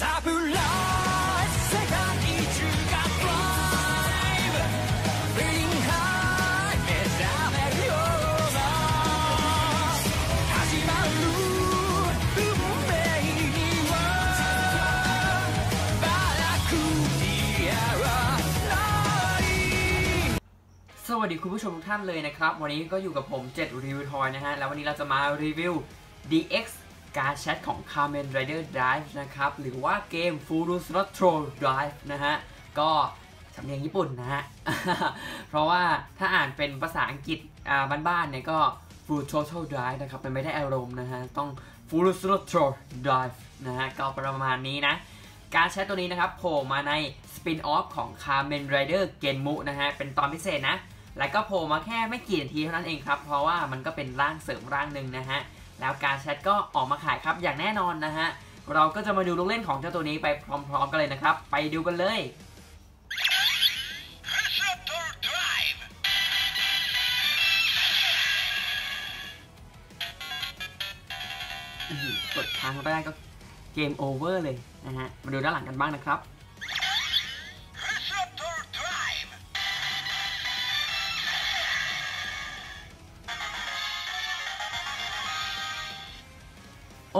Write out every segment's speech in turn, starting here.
สวัสดีคุณผู้ชมทุกท่านเลยนะครับ วันนี้ก็อยู่กับผม7รีวิวทอยนะฮะ แล้ววันนี้เราจะมารีวิว DX การแชทของ Kamen Rider Drive นะครับ หรือว่าเกม Full Throttle Drive นะฮะ ก็สำเนียงญี่ปุ่นนะฮะ เพราะว่าถ้าอ่านเป็นภาษาอังกฤษอ่าบ้านๆเนี่ยก็ Full Throttle Drive นะครับมันไม่ได้อารมณ์นะฮะ ต้อง Full Throttle Drive นะฮะ ก็ประมาณนี้นะ การใช้ตัวนี้นะครับโผล่มาในสปินออฟของ Kamen Rider Genmu นะฮะ เป็นตอนพิเศษนะแล้วก็โผล่มาแค่ไม่กี่นาทีเท่านั้นเองครับ เพราะว่ามันก็เป็นร่างเสริมร่างหนึ่งนะฮะ แล้วการแชทก็ออกมาขายครับอย่างแน่นอนนะฮะ เราก็จะมาดูลูกเล่นของเจ้าตัวนี้ไปพร้อมๆกันเลยนะครับ ไปดูกันเลยกดครั้งแรกก็เกมโอเวอร์เลยนะฮะ มาดูด้านหลังกันบ้างนะครับ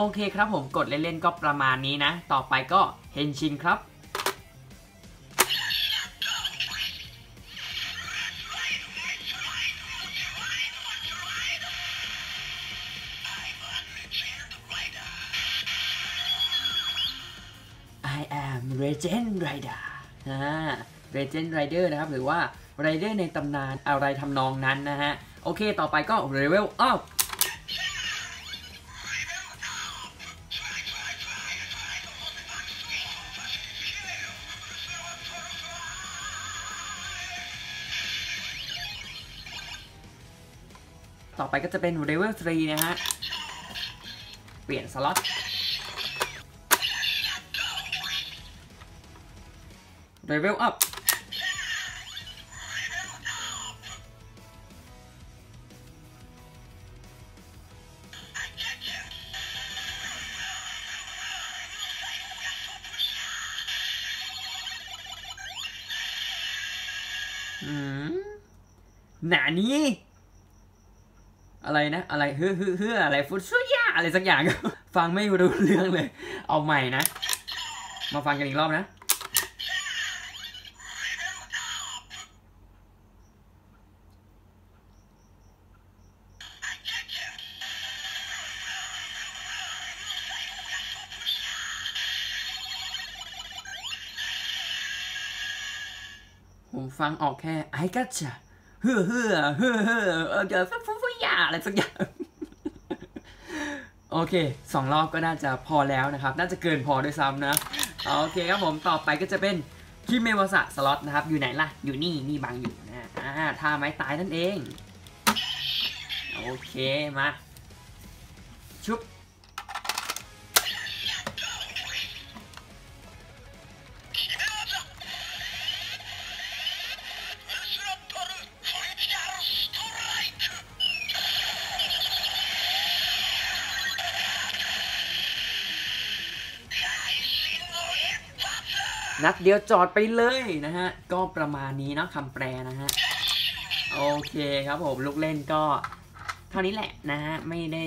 โอเคครับผมกดเล่นๆก็ประมาณนี้นะ ต่อไปก็เฮนชินครับ I am Legend Rider อ่า Legend Rider นะครับ หรือว่า Rider ในตำนานอะไรทำนองนั้นนะฮะ โอเค ต่อไปก็ Level Up ต่อไปก็จะเป็น Level 3นะฮะ เปลี่ยนสล็อต Level Up อืมหนานี้ อะไรนะ อะไรเฮ้อเฮ้อเฮ้ออะไรฟุตซุยาอะไรสักอย่าง ฟังไม่รู้เรื่องเลย เอาใหม่นะ มาฟังกันอีกรอบนะ ผมฟังออกแค่ไอ้กัจจาเฮ้อเฮ้อเฮ้อเฮ้อเออเดี๋ ย่าอะไรสักอย่าง โอเคสองรอบก็น่าจะพอแล้วนะครับ น่าจะเกินพอด้วยซ้ำนะ โอเคครับผมต่อไปก็จะเป็นคิเมวาสะสล็อตนะครับ อยู่ไหนล่ะ อยู่นี่นี่บังอยู่นะอ่าท่าไม้ตายนั่นเอง โอเคมา ชุบ นัดเดียวจอดไปเลยนะฮะ ก็ประมาณนี้นะคำแปลนะฮะ โอเคครับผมลูกเล่นก็เท่านี้แหละนะฮะ ไม่ได้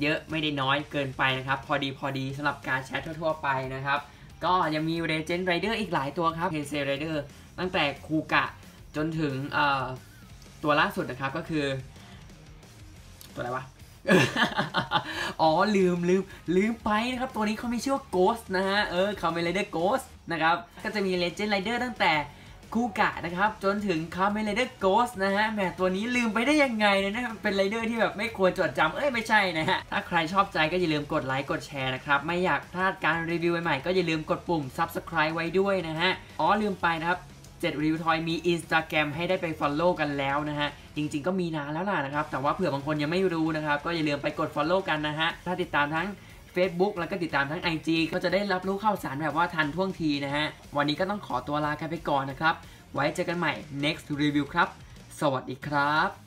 เยอะไม่ได้น้อยเกินไปนะครับ พอดีพอดีสำหรับการแชททั่ว ๆ ไปนะครับ ก็ยังมี Legend Rider อีกหลายตัวครับ h e n s e Rider ตั้งแต่คูกะจนถึงเอ่อตัวล่าสุดนะครับก็คือ ตัวอะไรวะอ๋อลืมลืมลืมไปนะครับ ตัวนี้เขาไมีชื่อว่า Ghost นะฮะ เออ Kamen Rider Ghost นะครับ ก็จะมี Legend Rider ตั้งแต่คูกะนะครับ จนถึง Kamen Rider Ghost นะฮะแหมตัวนี้ลืมไปได้ยังไงเนี่ยนะเป็นไรเดอร์ที่แบบไม่ควรจดจำเอ้ยไม่ใช่นะฮะ ถ้าใครชอบใจก็อย่าลืมกดไลค์กดแชร์นะครับ ไม่อยากพลาดการรีวิวใหม่ๆก็อย่าลืมกดปุ่ม Subscribe ไว้ด้วยนะฮะ อ๋อลืมไปนะครับ7รีวิวทอยมี Instagram ให้ได้ไป Follow กันแล้วนะฮะ จริง ๆ ก็มีนานแล้วล่ะนะครับ แต่ว่าเผื่อบางคนยังไม่รู้นะครับ ก็อย่าลืมไปกด Follow กันนะฮะ ถ้าติดตามทั้ง Facebook แล้วก็ติดตามทั้ง IG ก็จะได้รับรู้ข่าวสารแบบว่าทันท่วงทีนะฮะ วันนี้ก็ต้องขอตัวลากันไปก่อนนะครับ ไว้เจอกันใหม่ next review ครับ สวัสดีครับ